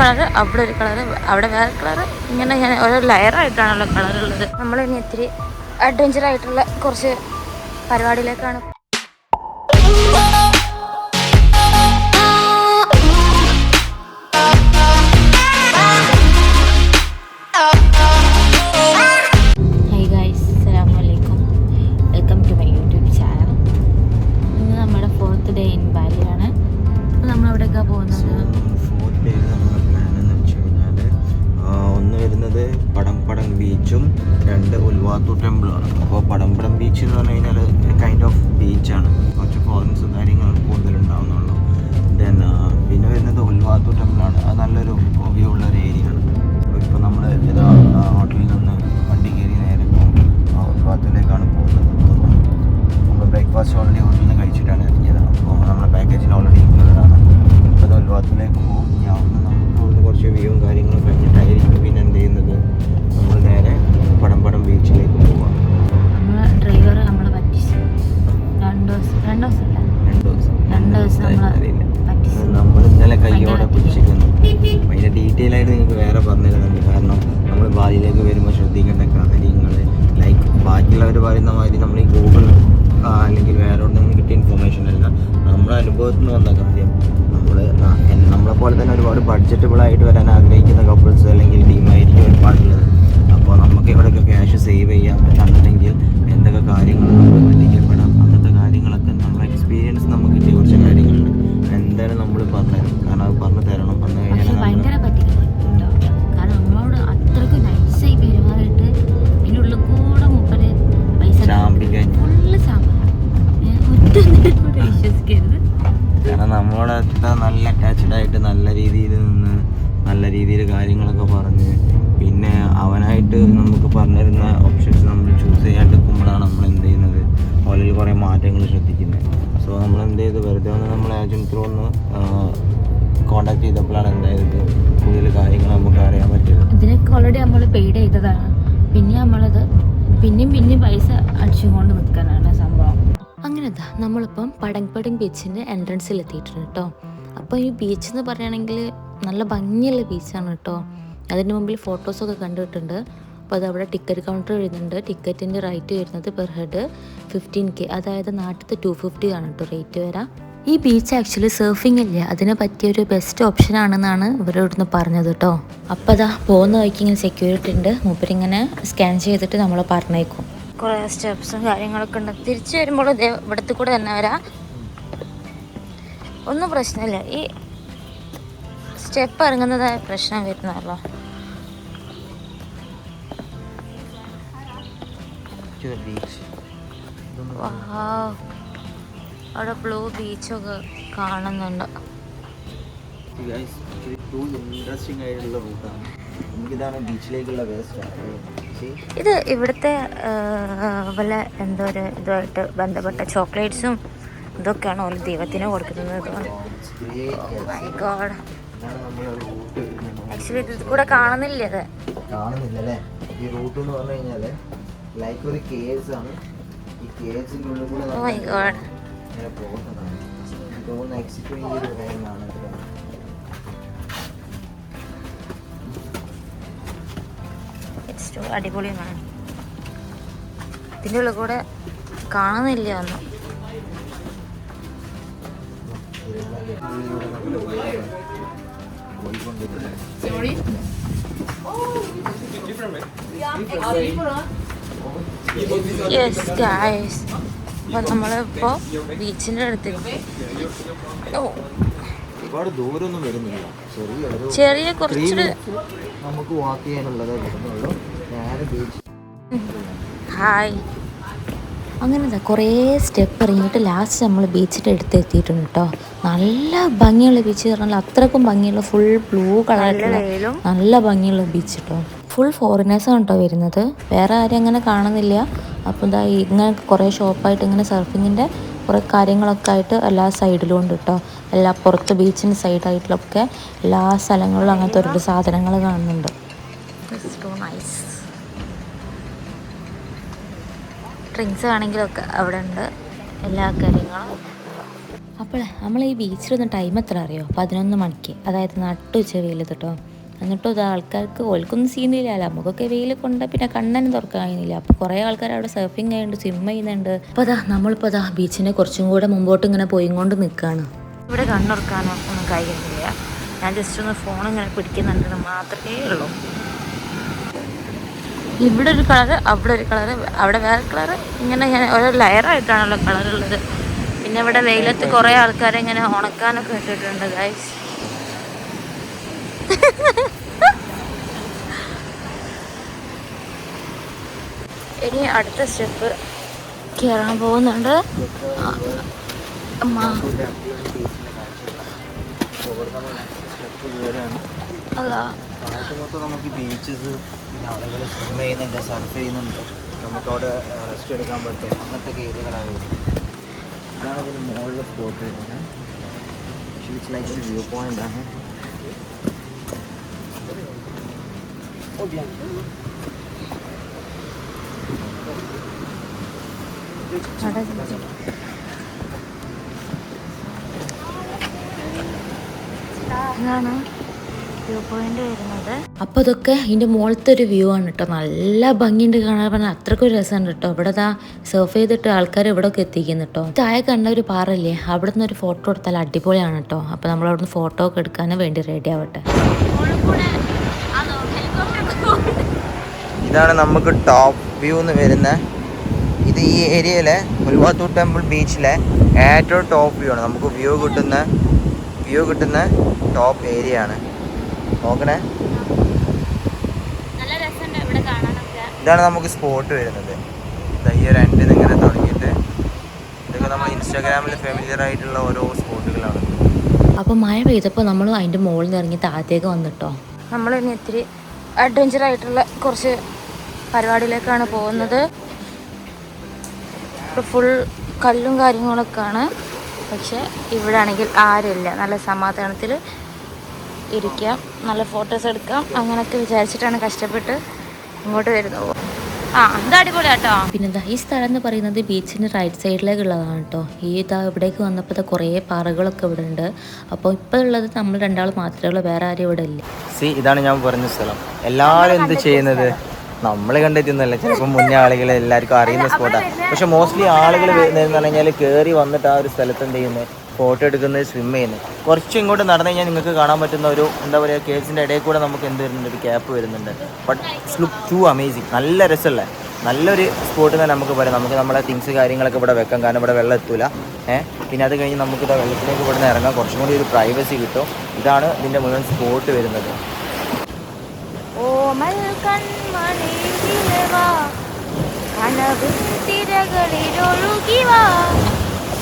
Colour അവിടെ ഒരു colour അവിടെ വേറെ കളറ്. ഇങ്ങനെ ഞാൻ ഓരോ ലെയറായിട്ടാണല്ലോ കളറുള്ളത്. നമ്മൾ ഇനി ഇത്തിരി അഡ്വഞ്ചർ ആയിട്ടുള്ള കുറച്ച് പരിപാടിയിലേക്കാണ് പടംപടം ബീച്ചും രണ്ട് ഉൽവാത്തു ടെമ്പിളാണ് അപ്പോൾ പടംപടം ബീച്ച് എന്ന് പറഞ്ഞു കഴിഞ്ഞാൽ കൈൻഡ് ഓഫ് ബീച്ചാണ് കുറച്ച് ഫോറിൻസും കാര്യങ്ങളും കൂടുതൽ ഉണ്ടാവുന്നുള്ളൂ ദെൻ പിന്നെ വരുന്നത് ഉൽവാത്തു ടെമ്പിളാണ്. അത് നല്ലൊരു വ്യൂ ഉള്ള ഒരു ഏരിയ ആണ്. ഇപ്പോൾ നമ്മൾ ഏതാ ഹോട്ടലിൽ നിന്ന് വണ്ടി കയറി നേരെ ഉൽവാത്തിലേക്കാണ് പോകുന്നത്. നമ്മൾ ബ്രേക്ക്ഫാസ്റ്റ് ഓൾറെഡി ഹോട്ടലിൽ നിന്ന് കഴിച്ചിട്ടാണ് ഇറങ്ങിയത്. അപ്പോൾ നമ്മുടെ പാക്കേജിൽ ഓൾറെഡി ഇൻക്ലൂഡഡ് ആണ് ഇപ്പോൾ ഉൽവാത്തിലേക്ക് പോകും. ഞാൻ നമുക്ക് കുറച്ച് വ്യൂവും കാര്യങ്ങളും കഴിഞ്ഞിട്ടായിരിക്കും. അറിയില്ല നമ്മൾ ഇന്നലെ കയ്യോടെ പിടിച്ചിരിക്കുന്നു അതിന്റെ ഡീറ്റെയിൽ ആയിട്ട് നിങ്ങൾക്ക് വേറെ പറഞ്ഞു തരുന്നുണ്ട് കാരണം നമ്മൾ ബാലിയിലേക്ക് വരുമ്പോൾ ശ്രദ്ധിക്കേണ്ട കാര്യങ്ങൾ ലൈക്ക് ബാക്കിയുള്ളവർ പറയുന്ന മാതിരി നമ്മൾ ഈ ഗൂഗിൾ അല്ലെങ്കിൽ വേറെ ഒന്നും കിട്ടിയ ഇൻഫർമേഷൻ അല്ല. നമ്മുടെ അനുഭവത്തിൽ നിന്ന് വന്ന കാര്യം. നമ്മൾ നമ്മളെ പോലെ തന്നെ ഒരുപാട് ബഡ്ജറ്റബിൾ ആയിട്ട് വരാൻ ആഗ്രഹിക്കുന്ന കപ്പിൾസ് അല്ലെങ്കിൽ ടീമായിരിക്കും ഒരുപാടുള്ളത്. അപ്പോൾ നമുക്ക് ഇവിടെയൊക്കെ ക്യാഷ് സേവ് ചെയ്യാം എന്നുണ്ടെങ്കിൽ എന്തൊക്കെ കാര്യങ്ങൾ കാരണം നമ്മളോട് അത്ര നല്ല അറ്റാച്ച്ഡ് ആയിട്ട് നല്ല രീതിയിൽ നിന്ന് നല്ല രീതിയിൽ കാര്യങ്ങളൊക്കെ പറഞ്ഞ് പിന്നെ അവനായിട്ട് നമുക്ക് പറഞ്ഞു പറഞ്ഞിരുന്ന ഓപ്ഷൻസ് നമ്മൾ ചൂസ് ചെയ്യാണ്ടിരിക്കുമ്പോഴാണ് നമ്മൾ എന്ത് ചെയ്യുന്നത്? ഓലിൽ കുറേ മാറ്റങ്ങൾ ശ്രദ്ധിക്കുന്നത്. സോ നമ്മൾ എന്ത് ചെയ്തു? വെറുതെ ഒന്ന് നമ്മൾ ഏജന്റ് ത്രൂ ഒന്ന് കോണ്ടാക്ട് ചെയ്തപ്പോഴാണ് എന്തായത്? കൂടുതൽ കാര്യങ്ങൾ നമുക്ക് അറിയാൻ പറ്റിയത്. ഇതിനൊക്കെ ഓൾറെഡി നമ്മൾ പെയ്ഡ് ചെയ്തതാണ്. പിന്നെ നമ്മളത് പിന്നെയും പിന്നെയും പൈസ അടിച്ചുകൊണ്ട് നിൽക്കാനാണ് സംഭവം. അങ്ങനെതാ നമ്മളിപ്പം പടങ്പടങ് ബീച്ചിന്റെ എൻട്രൻസിൽ എത്തിയിട്ടുണ്ട് കേട്ടോ അപ്പോൾ ഈ ബീച്ച് എന്ന് പറയുകയാണെങ്കിൽ നല്ല ഭംഗിയുള്ള ബീച്ചാണ് കേട്ടോ അതിന് മുമ്പിൽ ഫോട്ടോസൊക്കെ കണ്ടിട്ടുണ്ട്. അപ്പോൾ അത് അവിടെ ടിക്കറ്റ് കൗണ്ടർ എഴുതുന്നുണ്ട് ടിക്കറ്റിന്റെ റേറ്റ് വരുന്നത് പെർ ഹെഡ് ഫിഫ്റ്റീൻ കെ. അതായത് നാട്ടിലത്തെ ടു ഫിഫ്റ്റി ആണ് കേട്ടോ റേറ്റ് വരാം. ഈ ബീച്ച് ആക്ച്വലി സർഫിംഗ് ഇല്ല അതിനെ പറ്റിയ ഒരു ബെസ്റ്റ് ഓപ്ഷൻ ആണെന്നാണ് ഇവരോടൊന്ന് പറഞ്ഞത് കേട്ടോ അപ്പോൾ അതാ പോകുന്ന വഴിക്ക് ഇങ്ങനെ സെക്യൂരിറ്റി ഉണ്ട്. മൂപ്പരിങ്ങനെ സ്കാൻ ചെയ്തിട്ട് നമ്മളെ പറഞ്ഞേക്കും. കുറേ സ്റ്റെപ്സും കാര്യങ്ങളൊക്കെ ഉണ്ട്. തിരിച്ചു വരുമ്പോൾ ഇതേ ഇവിടത്തെ കൂടെ തന്നെ വരാം. ഒന്നും പ്രശ്നമില്ല. ഈ സ്റ്റെപ്പ് ഇറങ്ങുന്നതായ പ്രശ്നം വരുന്നല്ലോ. അവിടെ ബ്ലൂ ബീച്ചൊക്കെ കാണുന്നുണ്ട്. ഇൻട്രസ്റ്റിംഗ് ആയിട്ടുള്ള റൂട്ടാണ് നമുക്കിതാണ് ബീച്ചിലേക്കുള്ള വേസ്റ്റ് ഇത് ഇവിടുത്തെ വല്ല എന്തോ ഒരു ഇതുമായിട്ട് ബന്ധപ്പെട്ട ചോക്ലേറ്റ്സും ഇതൊക്കെയാണ് ഓരോ ദൈവത്തിന് കൊടുക്കുന്നത് ഗോഡ് ആക്ച്വലി ഇത് കൂടെ കാണുന്നില്ല ഇത്. കാണുന്നില്ലല്ലേ? ഈ റൂട്ട് എന്ന് പറഞ്ഞു കഴിഞ്ഞാൽ ലൈക്ക് ഒരു കേസ് ആണ്. ഈ ഉള്ളിൽ കൂടെ പോകുന്നതാണ്. ടു അടിപൊളിയാണ്. ഇതിന്റെ ഉള്ളിൽ കൂടെ കാണുന്നില്ല ഒന്നും. യെസ് ഗായ്സ് അപ്പം നമ്മളിപ്പോൾ ബീച്ചിന്റെ അടുത്ത് ഓ. ഒരുപാട് ദൂരമൊന്നും വരുന്നില്ല. ചെറിയ ചെറിയ നമുക്ക് വാക്ക് ചെയ്യാനുള്ളതേ വരുന്നുള്ളൂ ഹായ്. അങ്ങനെ കുറേ സ്റ്റെപ്പ് ഇറങ്ങിയിട്ട് ലാസ്റ്റ് നമ്മൾ ബീച്ചിന്റെ അടുത്ത് എത്തിയിട്ടുണ്ട് കേട്ടോ നല്ല ഭംഗിയുള്ള ബീച്ച് പറഞ്ഞാൽ അത്രക്കും ഭംഗിയുള്ള ഫുൾ ബ്ലൂ കളറിലുള്ള നല്ല ഭംഗിയുള്ള ബീച്ച് കേട്ടോ ഫുൾ ഫോറിനേഴ്സാണ് കേട്ടോ വരുന്നത്. വേറെ ആരും അങ്ങനെ കാണുന്നില്ല. അപ്പോൾ ഇതാ ഇങ്ങനെ കുറേ ഷോപ്പായിട്ട് ഇങ്ങനെ സർഫിങ്ങിന്റെ കുറേ കാര്യങ്ങളൊക്കെ ആയിട്ട് എല്ലാ സൈഡിലും ഉണ്ട് കേട്ടോ എല്ലാ പുറത്ത് ബീച്ചിന്റെ സൈഡായിട്ടുള്ളൊക്കെ എല്ലാ സ്ഥലങ്ങളിലും അങ്ങനത്തെ ഒരു സാധനങ്ങൾ കാണുന്നുണ്ട്. ഡ്രിങ്ക്സ് ആണെങ്കിലൊക്കെ അവിടെ ഉണ്ട് എല്ലാ കാര്യങ്ങളും. അപ്പോൾ നമ്മൾ ഈ ബീച്ചിൽ ബീച്ചിലൊന്ന് ടൈം എത്ര അറിയോ? പതിനൊന്ന് മണിക്ക്. അതായത് നട്ടുച്ച വെയിൽ കേട്ടോ എന്നിട്ടും ഇത് ആൾക്കാർക്ക് ഓൽക്കൊന്നും സീനില്ല നമുക്കൊക്കെ വെയിൽ കൊണ്ട് പിന്നെ കണ്ണനും തുറക്കാൻ കഴിയുന്നില്ല. അപ്പോൾ കുറേ ആൾക്കാർ അവിടെ സർഫിങ് ചെയ്യുന്നുണ്ട് സ്വിം ചെയ്യുന്നുണ്ട്. അപ്പോൾ അതാ നമ്മളിപ്പോൾ അതാ ബീച്ചിനെ കുറച്ചും കൂടെ മുമ്പോട്ട് ഇങ്ങനെ പോയിക്കൊണ്ട് നിൽക്കുകയാണ് ഇവിടെ കണ്ണുറക്കാനോ ഒന്നും കഴിയുന്നില്ല. ഞാൻ ജസ്റ്റ് ഒന്ന് ഫോൺ ഇങ്ങനെ പിടിക്കുന്നുണ്ടെന്ന് മാത്രമേ ഉള്ളൂ. ഇവിടെ ഒരു കളറ് അവിടെ ഒരു കളറ് അവിടെ വേറെ കളറ്. ഇങ്ങനെ ഇങ്ങനെ ഓരോ ലെയറായിട്ടാണല്ലോ കളറുള്ളത് പിന്നെ ഇവിടെ വെയിലത്ത് കുറേ ആൾക്കാരെ ഇങ്ങനെ ഉണക്കാനൊക്കെ ഇട്ടിട്ടുണ്ട് ഗൈസ് ഇനി അടുത്ത സ്റ്റെപ്പ് കയറാൻ പോകുന്നുണ്ട്. ആ, അതാ മൊത്തം നമുക്ക് ബീച്ചസ് പിന്നെ ആളുകൾ സ്വിം ചെയ്യുന്നുണ്ട് സർഫ് ചെയ്യുന്നുണ്ട്. നമുക്ക് അവിടെ റെസ്റ്റ് എടുക്കാൻ പറ്റും. അങ്ങനത്തെ ഏരിയകളാണ് ഇതാണ് ഇതിന് മുകളിൽ സ്പോട്ട് വരുന്നത് ഷീറ്റ്സ് ലൈക്ക് ഒരു വ്യൂ പോയിന്റ് ആണ്. ഇതാണ് വ്യൂ പോയിന്റ് വരുന്നത്. അപ്പൊ ഇതൊക്കെ ഇതിന്റെ മുകളിലത്തെ ഒരു വ്യൂ ആണ് കേട്ടോ നല്ല ഭംഗിയുണ്ട് കാണാൻ. പറഞ്ഞാൽ അത്രയ്ക്കൊരു രസമാണ് കേട്ടോ ഇവിടെ ദാ സർഫ് ചെയ്തിട്ട് ആൾക്കാർ ഇവിടെ ഒക്കെ എത്തിക്കുന്നു കേട്ടോ താഴെ കണ്ട ഒരു പാറല്ലേ അവിടെ നിന്ന് ഒരു ഫോട്ടോ എടുത്താൽ അടിപൊളിയാണ് കേട്ടോ അപ്പൊ നമ്മൾ അവിടെ നിന്ന് ഫോട്ടോ ഒക്കെ എടുക്കാനും വേണ്ടി റെഡി ആവട്ടെ. ഇതാണ് നമുക്ക് ടോപ്പ് വ്യൂ എന്ന് വരുന്നത് ഇത് ഈ ഏരിയയിലെ മുൽവാത്തൂർ ടെമ്പിൾ ബീച്ചിലെ ഏറ്റവും ടോപ്പ് വ്യൂ ആണ്. നമുക്ക് വ്യൂ കിട്ടുന്ന വ്യൂ കിട്ടുന്ന ടോപ്പ് ഏരിയ ആണ്. നോക്കണേ. ഇതാണ് നമുക്ക് സ്പോട്ട് വരുന്നത്. ദാ ഈ ഒരു എൻഡിൽ ഇങ്ങനെ തുടങ്ങിയിട്ട് ഇതൊക്കെ നമ്മൾ ഇൻസ്റ്റാഗ്രാമിൽ ഫെമിലിയർ ആയിട്ടുള്ള ഓരോ സ്പോട്ടുകളാണ് അപ്പോൾ മഴ പെയ്തപ്പോൾ നമ്മൾ അതിന്റെ മുകളിൽ നിന്ന് ഇറങ്ങി താഴത്തേക്ക് വന്നിട്ടോ? നമ്മൾ ഇനി ഇത്തിരി അഡ്വഞ്ചർ ആയിട്ടുള്ള കുറച്ച് പരിപാടിയിലേക്കാണ് പോകുന്നത്. ഫുൾ കല്ലും കാര്യങ്ങളൊക്കെയാണ്. പക്ഷെ ഇവിടെ ആണെങ്കിൽ ആരുമില്ല. നല്ല സമാധാനത്തിൽ ഇരിക്കാം നല്ല ഫോട്ടോസ് എടുക്കാം. അങ്ങനെയൊക്കെ വിചാരിച്ചിട്ടാണ് കഷ്ടപ്പെട്ട് ഇങ്ങോട്ട് വരുന്നത്. ആ അടിപൊളിയാട്ടോ. ഈ സ്ഥലം എന്ന് പറയുന്നത് ബീച്ചിന്റെ റൈറ്റ് സൈഡിലേക്കുള്ളതാണ് കേട്ടോ ഈ ഇതാ ഇവിടേക്ക് വന്നപ്പോഴത്തെ കുറേ പാറകളൊക്കെ ഇവിടെ ഉണ്ട്. അപ്പോൾ ഇപ്പോൾ ഉള്ളത് നമ്മൾ രണ്ടാൾ മാത്രമേ ഉള്ളൂ വേറെ ആരും ഇവിടെ ഇല്ല. സി ഇതാണ് ഞാൻ പറഞ്ഞ സ്ഥലം. എല്ലാവരും എന്ത് ചെയ്യുന്നത്? നമ്മൾ കണ്ടെത്തുന്നല്ല ചിലപ്പോൾ മുന്നേ ആളുകൾ എല്ലാവർക്കും അറിയുന്ന സ്പോട്ടാണ് പക്ഷെ മോസ്റ്റ്ലി ആളുകൾ വരുന്നതെന്ന് പറഞ്ഞു കഴിഞ്ഞാൽ കയറി വന്നിട്ട് ആ ഒരു സ്ഥലത്ത് എന്ത് ചെയ്യുന്നത് ഫോട്ടോ എടുക്കുന്നത് സ്വിം ചെയ്യുന്നത് കുറച്ച് ഇങ്ങോട്ട് നടന്നു കഴിഞ്ഞാൽ നിങ്ങൾക്ക് കാണാൻ പറ്റുന്ന ഒരു എന്താ പറയുക കേസിന്റെ ഇടയിൽ കൂടെ നമുക്ക് എന്ത് വരുന്നുണ്ട്? ഒരു ക്യാപ്പ് വരുന്നുണ്ട്. But it's look to amazing നല്ല രസമല്ലേ? നല്ലൊരു സ്പോട്ട് തന്നെ നമുക്ക് പറയാം. നമുക്ക് നമ്മുടെ തിങ്സ് കാര്യങ്ങളൊക്കെ ഇവിടെ വെക്കാം. കാരണം ഇവിടെ വെള്ളം എത്തൂല. ഏഹ് പിന്നെ അത് കഴിഞ്ഞ് നമുക്ക് ഇവിടെ വെള്ളത്തിലേക്ക് ഇവിടെ നിന്ന് ഇറങ്ങാം. കുറച്ചും കൂടി ഒരു പ്രൈവസി കിട്ടും. ഇതാണ് ഇതിന്റെ മുഴുവൻ സ്പോട്ട് വരുന്നത്. ഓമൽ കൺമണി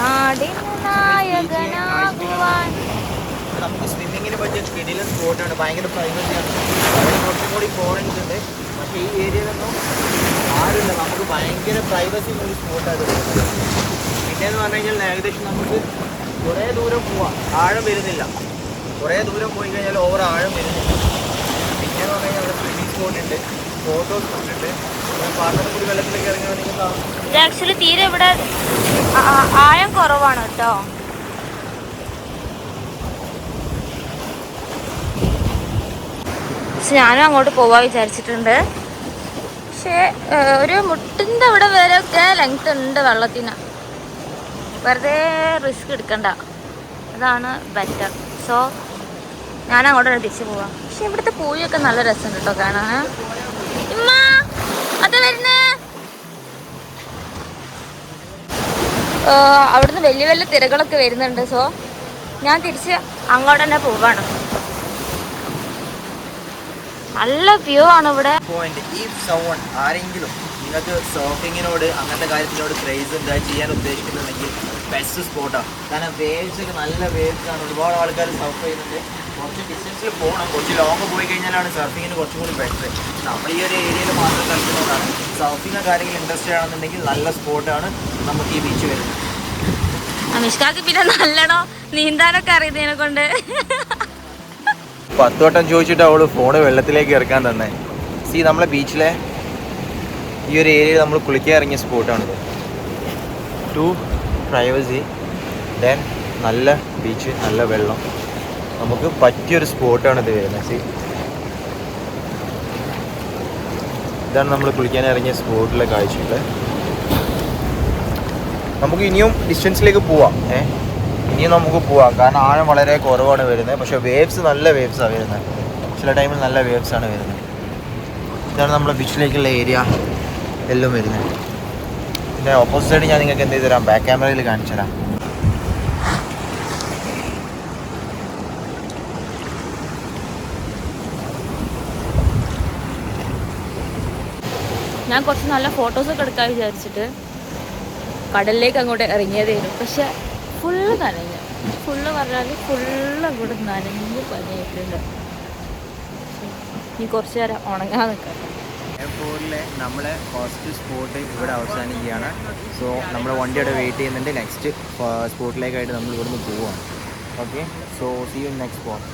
നാടിന് നായകനാകുവാൻ. നമുക്ക് സ്വിമ്മിങ്ങിന് പറ്റിയ കിടിലൻ സ്പോട്ടാണ് ഭയങ്കര പ്രൈവസിയാണ് അവിടെ കുറച്ചും കൂടി ഉണ്ട്. പക്ഷേ ഈ ഏരിയയിലൊന്നും ആരുമില്ല. നമുക്ക് ഭയങ്കര പ്രൈവസി ഒരു സ്പോട്ടാണ് പിന്നെയെന്ന് പറഞ്ഞു കഴിഞ്ഞാൽ ഏകദേശം നമുക്ക് കുറേ ദൂരം പോവാം. ആഴം വരുന്നില്ല. കുറേ ദൂരം പോയി കഴിഞ്ഞാൽ ഓവർ ആഴം വരുന്നില്ല. പിന്നെയെന്ന് പറഞ്ഞു കഴിഞ്ഞാൽ അവിടെ സ്വിമ്മിംഗ് സ്പോട്ട് ഇത് ആക്ച്വലി തീരെ ഇവിടെ ആഴം കുറവാണ് കേട്ടോ. പക്ഷെ ഞാനും അങ്ങോട്ട് പോവാ വിചാരിച്ചിട്ടുണ്ട്. പക്ഷേ ഒരു മുട്ടിന്റെ അവിടെ ഒക്കെ ലെങ്ത് ഉണ്ട് വെള്ളത്തിന്. വെറുതെ റിസ്ക് എടുക്കണ്ട. അതാണ് ബെറ്റർ സോ ഞാൻ അങ്ങോട്ട് തിരിച്ചു പോവാം. പക്ഷെ ഇവിടുത്തെ പൂയൊക്കെ നല്ല രസമുണ്ട് കേട്ടോ കാണാൻ. അവിടുന്ന് വലിയ വലിയ തിരകളൊക്കെ വരുന്നുണ്ട് സോ ഞാൻ തിരിച്ച് അങ്ങോട്ട് തന്നെ പോവാണ്. നല്ല വ്യൂ ആണ് ഇവിടെ. സർഫിങ്ങിനോട് അങ്ങനത്തെ കാര്യത്തിനോട് ക്രേസ് എന്താ ചെയ്യാൻ ഉദ്ദേശിക്കുന്നുണ്ടെങ്കിൽ ബെസ്റ്റ് സ്പോട്ടാണ് കാരണം വേവ്സ് ഒക്കെ നല്ല വേവ്സ് ആണ്. ഒരുപാട് ആൾക്കാർ സർഫ് ചെയ്യുന്നുണ്ട്. കുറച്ച് ഡിസ്റ്റൻസിൽ പോകണം കുറച്ച് ലോങ് പോയി കഴിഞ്ഞാലാണ് സർഫിങ്ങിന് കുറച്ചും കൂടി ബെറ്റർ നമ്മൾ ഈ ഒരു ഏരിയയിൽ മാത്രം കളിക്കുന്നതാണ് സർഫിങ് കാര്യങ്ങൾ ഇൻട്രസ്റ്റഡ് ആണെന്നുണ്ടെങ്കിൽ നല്ല സ്പോട്ടാണ് നമുക്ക് ഈ ബീച്ച് വരുന്നത്. അമിഷ്കാക്ക് പിന്നെ നല്ലോണം നീന്താനൊക്കെ അറിയുന്നതിനെ കൊണ്ട്. പത്ത് വട്ടം ചോദിച്ചിട്ട് അവൾ ഫോണ് വെള്ളത്തിലേക്ക് ഇറക്കാൻ തന്നെ. സി നമ്മളെ ബീച്ചിലെ ഈ ഒരു ഏരിയയിൽ നമ്മൾ കുളിക്കാൻ ഇറങ്ങിയ സ്പോട്ടാണിത് ടു പ്രൈവസി ദെൻ നല്ല ബീച്ച് നല്ല വെള്ളം. നമുക്ക് പറ്റിയൊരു സ്പോട്ടാണ് ഇത് വരുന്നത്. സി ഇതാണ് നമ്മൾ കുളിക്കാൻ ഇറങ്ങിയ സ്പോട്ടിലെ കാഴ്ചകൾ നമുക്ക് ഇനിയും ഡിസ്റ്റൻസിലേക്ക് പോവാം. ഏ? ഇനിയും നമുക്ക് പോവാം. കാരണം ആഴം വളരെ കുറവാണ് വരുന്നത്. പക്ഷെ വേവ്സ് നല്ല വേവ്സാണ് വരുന്നത്. ചില ടൈമിൽ നല്ല വേവ്സ് ആണ് വരുന്നത്. ഇതാണ് നമ്മുടെ ബീച്ചിലേക്കുള്ള ഏരിയ എല്ലാം വരുന്നത്. പിന്നെ ഓപ്പോസിറ്റ് സൈഡ് ഞാൻ നിങ്ങൾക്ക് എന്ത് ചെയ്ത് തരാം ബാക്ക് ക്യാമറയിൽ കാണിച്ചു തരാം ഞാൻ കുറച്ച് നല്ല ഫോട്ടോസൊക്കെ എടുക്കാൻ വിചാരിച്ചിട്ട് കടലിലേക്ക് അങ്ങോട്ട് ഇറങ്ങിയതായിരുന്നു. പക്ഷെ ഫുള്ള് നനഞ്ഞു. ഫുള്ള് പറഞ്ഞാൽ ഫുള്ള് അങ്ങോട്ട് നനഞ്ഞ് പനിയായിട്ടുണ്ട്. ഈ കുറച്ച് നേരം ഉണങ്ങാൻ നിൽക്കാം. എയർപോർട്ടിലെ നമ്മളെ ഫസ്റ്റ് സ്പോട്ട് ഇവിടെ അവസാനിക്കുകയാണ്. സോ നമ്മൾ വണ്ടിയുടെ വെയിറ്റ് ചെയ്യുന്നുണ്ട്. നെക്സ്റ്റ് സ്പോട്ടിലേക്കായിട്ട് നമ്മൾ ഇവിടുന്ന് പോവുകയാണ് okay so see you next spot